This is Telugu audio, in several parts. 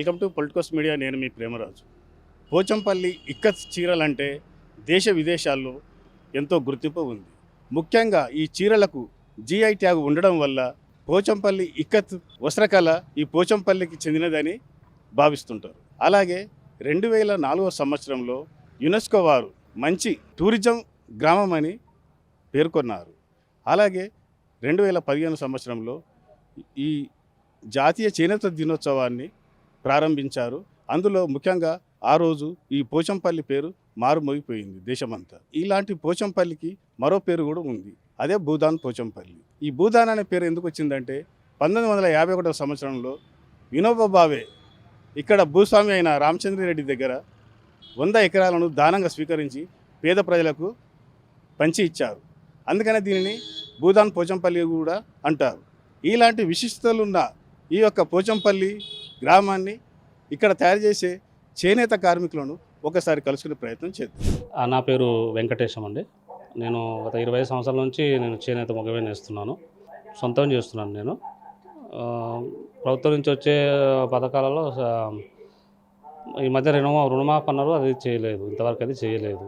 వెల్కమ్ టు పొలిటికోస్ మీడియా నేను మీ ప్రేమరాజు. పోచంపల్లి ఇక్కత్ చీరలంటే దేశ విదేశాల్లో ఎంతో గుర్తింపు ఉంది. ముఖ్యంగా ఈ చీరలకు జిఐ ట్యాగ్ ఉండడం వల్ల పోచంపల్లి ఇక్కత్ వస్త్రకళ ఈ పోచంపల్లికి చెందినదని భావిస్తుంటారు. అలాగే రెండు వేల నాలుగో సంవత్సరంలో యునెస్కో వారు మంచి టూరిజం గ్రామం అని పేర్కొన్నారు. అలాగే రెండు వేల పదిహేను సంవత్సరంలో ఈ జాతీయ చేనేత దినోత్సవాన్ని ప్రారంభించారు. అందులో ముఖ్యంగా ఆ రోజు ఈ పోచంపల్లి పేరు మారుమోగిపోయింది దేశమంతా. ఇలాంటి పోచంపల్లికి మరో పేరు కూడా ఉంది. అదే భూదాన్ పోచంపల్లి. ఈ భూదాన్ అనే పేరు ఎందుకు వచ్చిందంటే పంతొమ్మిది వందల యాభై ఒకటవ సంవత్సరంలో వినోబా భావే ఇక్కడ భూస్వామి అయిన రామచంద్రారెడ్డి దగ్గర వంద ఎకరాలను దానంగా స్వీకరించి పేద ప్రజలకు పంచి ఇచ్చారు. అందుకనే దీనిని భూదాన్ పోచంపల్లి కూడా అంటారు. ఇలాంటి విశిష్టతలున్న ఈ యొక్క పోచంపల్లి గ్రామాన్ని ఇక్కడ తయారు చేసే చేనేత కార్మికులను ఒకసారి కలుసుకునే ప్రయత్నం చేద్దాం. నా పేరు వెంకటేశం అండి. నేను గత ఇరవై సంవత్సరాల నుంచి నేను చేనేత మొగవే నేస్తున్నాను. సొంతం చేస్తున్నాను నేను. ప్రభుత్వం నుంచి వచ్చే పథకాలలో ఈ మధ్య రుణమా రుణమాఫ్ అన్నారు అది చేయలేదు. ఇంతవరకు అది చేయలేదు.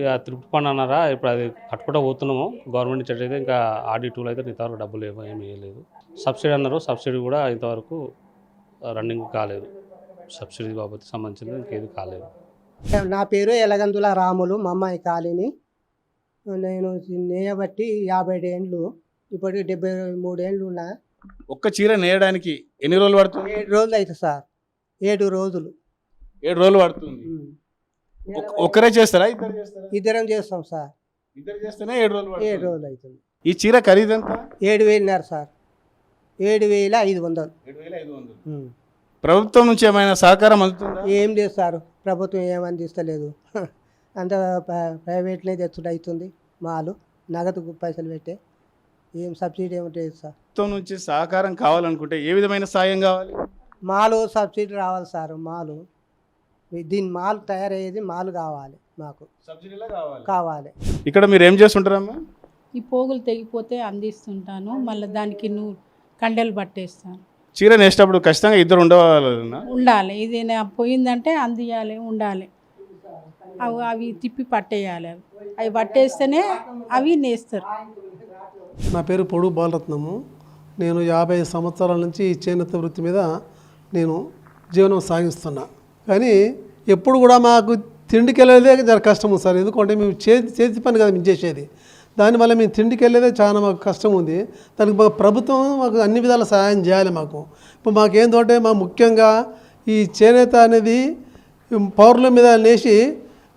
ఇక తృప్తి పని అన్నారా? ఇప్పుడు అది కట్టుకుంటూ పోతున్నాము. గవర్నమెంట్ నుంచి అయితే ఇంకా ఆడిటూలు అయితే ఇంతవరకు డబ్బులు ఏమో ఏమీ వేయలేదు సబ్సిడీ అన్నారు. సబ్సిడీ కూడా ఇంతవరకు రన్నింగ్ కాలేదు. సబ్సిడీ బాబత్ సంబంధించింది ఇంకేది కాలేదు. నా పేరు ఎలగందుల రాములు మా అమ్మాయి కాలిని. నేను నేయబట్టి యాభై ఏండ్లు ఇప్పటికి డెబ్బై మూడేళ్ళు ఉన్నా. ఒక్క చీర నేయడానికి ఎన్ని రోజులు పడుతుంది? ఏడు రోజులు అవుతుంది సార్. ఏడు రోజులు. ఏడు రోజులు పడుతుంది. ఒక్కరే చేస్తారా? ఇద్దరు చేస్తారా? ఇద్దరం చేస్తాం సార్. ఇద్దరు చేస్తేనే ఏడు రోజులు ఏడు. రోజులు అవుతుంది. ఈ చీర ఖరీదు ఎంత? ఏడు వేలున్నర సార్. ఏడు వేల ఐదు వందలు. ప్రభుత్వం నుంచి ఏమైనా సహకారం అందుతుందా? ఏం లేదు సార్. ప్రభుత్వం ఏం అందిస్తలేదు. అంత ప్ర- ప్రైవేట్లే తెచ్చుడు అవుతుంది మాలు. నగదు పైసలు పెట్టే. ఏం సబ్సిడీ ఏమిటి సార్. ప్రభుత్వం నుంచి సహకారం కావాలనుకుంటే ఏ విధమైన సాయం కావాలి? మాలు సబ్సిడీ రావాలి సార్ మాలు. దీని మాలు తయారయ్యేది మాలు కావాలి మాకు. సబ్సిడీలో కావాలి? కావాలి. ఇక్కడ మీరు ఏం చేస్తుంటారమ్మా? ఈ పోగులు తెగిపోతే అందిస్తుంటాను. మళ్ళీ దానికి నువ్వు కండెలు పట్టేస్తాను. చీర నేసేటప్పుడు ఖచ్చితంగా ఇద్దరు ఉండవాలన్నా ఉండాలి. ఇది నా పోయిందంటే అందియాలి ఉండాలి. అవి అవి తిప్పి పట్టేయాలి అవి. అవి పట్టేస్తేనే అవి నేస్తారు. నా పేరు పొడు బాలరత్నము. నేను యాభై సంవత్సరాల నుంచి ఈ చేనేత వృత్తి మీద నేను జీవనం సాగిస్తున్నా. కానీ ఎప్పుడు కూడా మాకు తిండికి వెళ్ళేదే జర కష్టం ఉంది సార్. ఎందుకంటే మేము చేతి చేతి పని కదా మేము చేసేది. దానివల్ల మేము తిండికి వెళ్ళేదే చాలా మాకు కష్టం ఉంది దానికి మా ప్రభుత్వం మాకు అన్ని విధాల సహాయం చేయాలి మాకు. ఇప్పుడు మాకేంటంటే మా ముఖ్యంగా ఈ చేనేత అనేది పౌరుల మీద నేసి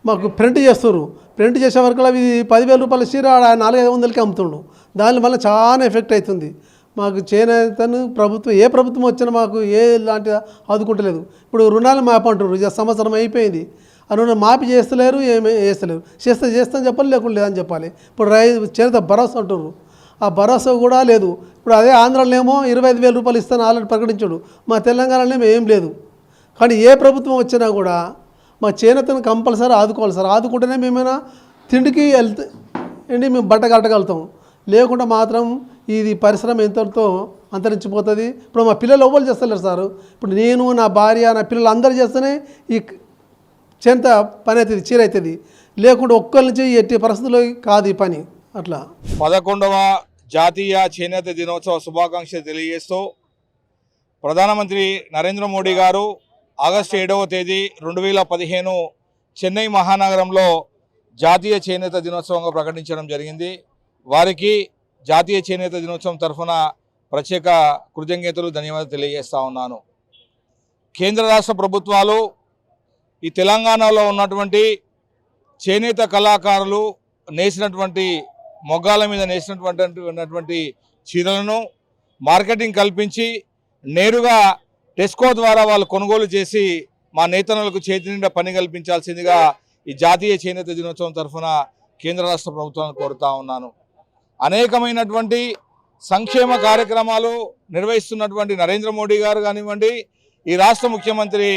మాకు ప్రింట్ చేస్తున్నారు ప్రింట్ చేసే వరకు అవి పదివేల రూపాయల చీర ఆడ నాలుగైదు వందలకి అమ్ముతుండు. దానివల్ల చాలా ఎఫెక్ట్ అవుతుంది మాకు చేనేతను ప్రభుత్వం ఏ ప్రభుత్వం వచ్చినా మాకు ఏ లాంటి ఆదుకుంటలేదు. ఇప్పుడు రుణాలు మాపు సంవత్సరం అయిపోయింది. ఆ మాఫీ చేస్తలేరు ఏమి చేస్తలేరు. చేస్తే చేస్తాను చెప్పాలి లేకుండా లేదని చెప్పాలి. ఇప్పుడు రై చేనేత భరోసా అంటున్నారు ఆ భరోసా కూడా లేదు. ఇప్పుడు అదే ఆంధ్రాలో ఏమో ఇరవై ఐదు వేల రూపాయలు ఇస్తాను ఆల్రెడీ ప్రకటించాడు. మా తెలంగాణలో ఏమో ఏం లేదు. కానీ ఏ ప్రభుత్వం వచ్చినా కూడా మా చేనేతను కంపల్సరీ ఆదుకోవాలి సార్. ఆదుకుంటేనే మేమైనా తిండికి వెళ్తే ఏంటి మేము బట్ట కట్టగలుగుతాం. లేకుండా మాత్రం ఇది పరిశ్రమ ఎంతతో అంతరించిపోతుంది. ఇప్పుడు మా పిల్లలు ఎవ్వరు చేస్తలేరు సార్. ఇప్పుడు నేను నా భార్య నా పిల్లలు అందరూ చేస్తేనే ఈ చేంత పని అవుతుంది చీర అవుతుంది లేకుండా ఒక్కరి నుంచి ఎట్టి పరిస్థితుల్లో కాదు ఈ పని. అట్లా. పదకొండవ జాతీయ చేనేత దినోత్సవ శుభాకాంక్షలు తెలియజేస్తూ ప్రధానమంత్రి నరేంద్ర మోడీ గారు ఆగస్టు ఏడవ తేదీ రెండు వేల పదిహేను చెన్నై మహానగరంలో జాతీయ చేనేత దినోత్సవంగా ప్రకటించడం జరిగింది. వారికి జాతీయ చేనేత దినోత్సవం తరఫున ప్రత్యేక కృతజ్ఞతలు ధన్యవాదాలు తెలియజేస్తా ఉన్నాను. కేంద్ర రాష్ట్ర ప్రభుత్వాలు ఈ తెలంగాణలో ఉన్నటువంటి చేనేత కళాకారులు నేసినటువంటి మొగ్గాల మీద నేసినటువంటి ఉన్నటువంటి చీరలను మార్కెటింగ్ కల్పించి నేరుగా టెస్కో ద్వారా వాళ్ళు కొనుగోలు చేసి మా నేతనులకు చేతి నిండా పని కల్పించాల్సిందిగా ఈ జాతీయ చేనేత దినోత్సవం తరఫున కేంద్ర రాష్ట్ర ప్రభుత్వాన్ని కోరుతా ఉన్నాను. అనేకమైనటువంటి సంక్షేమ కార్యక్రమాలు నిర్వహిస్తున్నటువంటి నరేంద్ర మోడీ గారు కానివ్వండి ఈ రాష్ట్ర ముఖ్యమంత్రి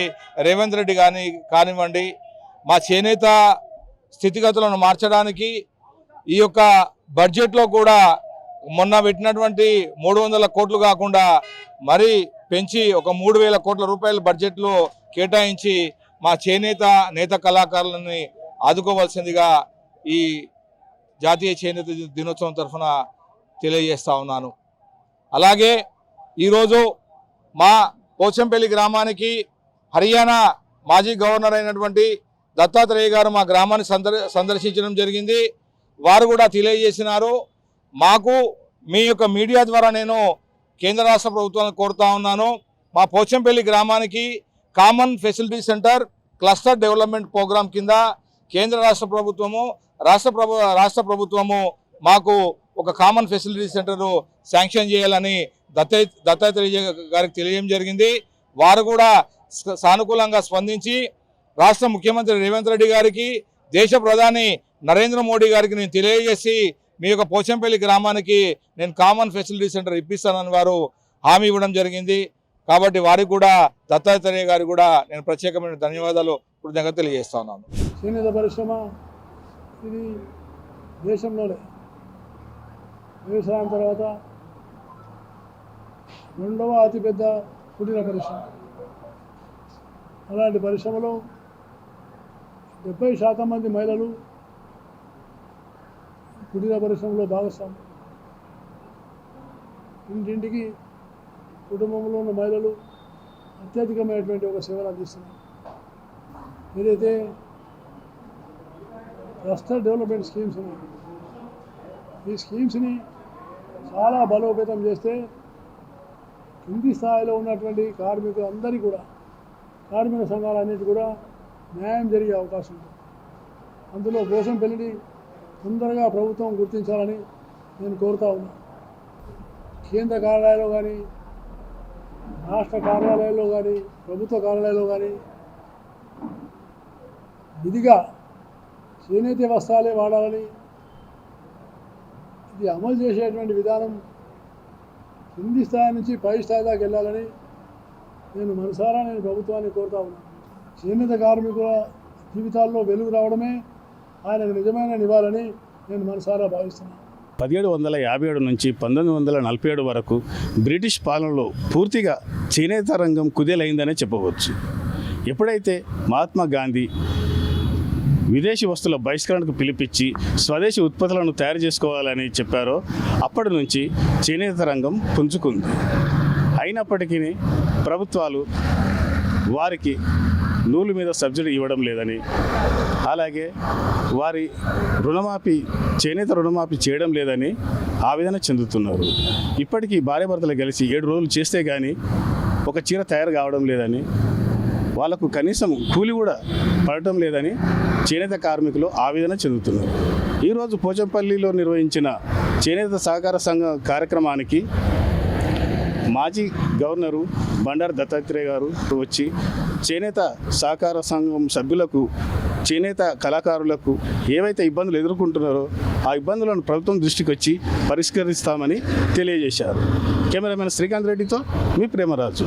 రేవంత్ రెడ్డి కానీ కానివ్వండి మా చేనేత స్థితిగతులను మార్చడానికి ఈ యొక్క బడ్జెట్లో కూడా మొన్న పెట్టినటువంటి మూడు వందల కోట్లు కాకుండా మరి పెంచి ఒక మూడు వేల కోట్ల రూపాయల బడ్జెట్లో కేటాయించి మా చేనేత నేత కళాకారులని ఆదుకోవాల్సిందిగా ఈ జాతీయ చేనేత దినోత్సవం తరఫున తెలియజేస్తా ఉన్నాను. అలాగే ఈరోజు మా పోచంపల్లి గ్రామానికి హర్యానా మాజీ గవర్నర్ అయినటువంటి దత్తాత్రేయ గారు మా గ్రామాన్ని సందర్ సందర్శించడం జరిగింది. వారు కూడా తెలియజేసినారు. మాకు మీ యొక్క మీడియా ద్వారా నేను కేంద్ర రాష్ట్ర ప్రభుత్వాన్ని కోరుతా ఉన్నాను. మా పోచంపల్లి గ్రామానికి common facility centre cluster development programme కింద కేంద్ర రాష్ట్ర ప్రభుత్వము రాష్ట్ర ప్రభు రాష్ట్ర ప్రభుత్వము మాకు ఒక కామన్ ఫెసిలిటీ సెంటర్ శాంక్షన్ చేయాలని దత్త దత్తాత్రేయ గారికి తెలియజేయడం జరిగింది. వారు కూడా సానుకూలంగా స్పందించి రాష్ట్ర ముఖ్యమంత్రి రేవంత్ రెడ్డి గారికి దేశ ప్రధాని నరేంద్ర మోడీ గారికి నేను తెలియజేసి మీ యొక్క పోచంపల్లి గ్రామానికి నేను కామన్ ఫెసిలిటీ సెంటర్ ఇప్పిస్తానని వారు హామీ ఇవ్వడం జరిగింది. కాబట్టి వారికి కూడా దత్తాత్రేయ గారికి కూడా నేను ప్రత్యేకమైన ధన్యవాదాలు కృతజ్ఞత తెలియజేస్తా ఉన్నాను చేనేత పరిశ్రమ ఇది దేశంలోనే వ్యవసాయం తర్వాత రెండవ అతిపెద్ద కుటీర పరిశ్రమ. అలాంటి పరిశ్రమలో డెబ్బై శాతం మంది మహిళలు కుటీర పరిశ్రమలో భాగస్వామి ఇంటింటికి కుటుంబంలో ఉన్న మహిళలు అత్యధికమైనటువంటి ఒక సేవలు అందిస్తున్నారు. ఏదైతే క్లస్టర్ డెవలప్మెంట్ స్కీమ్స్ ఉన్నాయి ఈ స్కీమ్స్ని చాలా బలోపేతం చేస్తే కింది స్థాయిలో ఉన్నటువంటి కార్మికులందరికీ కూడా కార్మిక సంఘాలన్నిటి కూడా న్యాయం జరిగే అవకాశం ఉంది. అందులో కోసం పెళ్ళిని తొందరగా ప్రభుత్వం గుర్తించాలని నేను కోరుతా ఉన్నాను కేంద్ర కార్యాలయంలో కానీ రాష్ట్ర కార్యాలయాల్లో కానీ ప్రభుత్వ కార్యాలయాల్లో కానీ విధిగా చేనేత వస్త్రాలే వాడాలని ఇది అమలు చేసేటువంటి విధానం కింది స్థాయి నుంచి పై స్థాయి దాకా వెళ్ళాలని నేను మనసారా నేను ప్రభుత్వాన్ని కోరుతా ఉన్నాను. చేనేత కార్మికుల జీవితాల్లో వెలుగు రావడమే ఆయనకు నిజమైన నివాళని నేను మనసారా భావిస్తున్నాను. పదిహేడు వందల యాభై ఏడు నుంచి పంతొమ్మిది వందల నలభై ఏడు వరకు బ్రిటిష్ పాలనలో పూర్తిగా చేనేత రంగం కుదేలైందనే చెప్పవచ్చు. ఎప్పుడైతే మహాత్మా గాంధీ విదేశీ వస్తువుల బహిష్కరణకు పిలిపించి స్వదేశీ ఉత్పత్తులను తయారు చేసుకోవాలని చెప్పారో అప్పటి నుంచి చేనేత రంగం పుంజుకుంది. అయినప్పటికీ ప్రభుత్వాలు వారికి నూలు మీద సబ్సిడీ ఇవ్వడం లేదని అలాగే వారి రుణమాఫీ చేనేత రుణమాఫీ చేయడం లేదని ఆవేదన చెందుతున్నారు. ఇప్పటికీ భార్యాభర్తలు కలిసి ఏడు రోజులు చేస్తే కానీ ఒక చీర తయారు కావడం లేదని వాళ్ళకు కనీసం కూలి కూడా పడటం లేదని చేనేత కార్మికులు ఆవేదన చెందుతున్నారు. ఈరోజు పోచంపల్లిలో నిర్వహించిన చేనేత సహకార సంఘ కార్యక్రమానికి మాజీ గవర్నరు బండారు దత్తాత్రేయ గారు వచ్చి చేనేత సహకార సంఘం సభ్యులకు చేనేత కళాకారులకు ఏవైతే ఇబ్బందులు ఎదుర్కొంటున్నారో ఆ ఇబ్బందులను ప్రభుత్వం దృష్టికి వచ్చి పరిష్కరిస్తామని తెలియజేశారు. కెమెరామెన్ శ్రీకాంత్ రెడ్డితో మీ ప్రేమరాజు.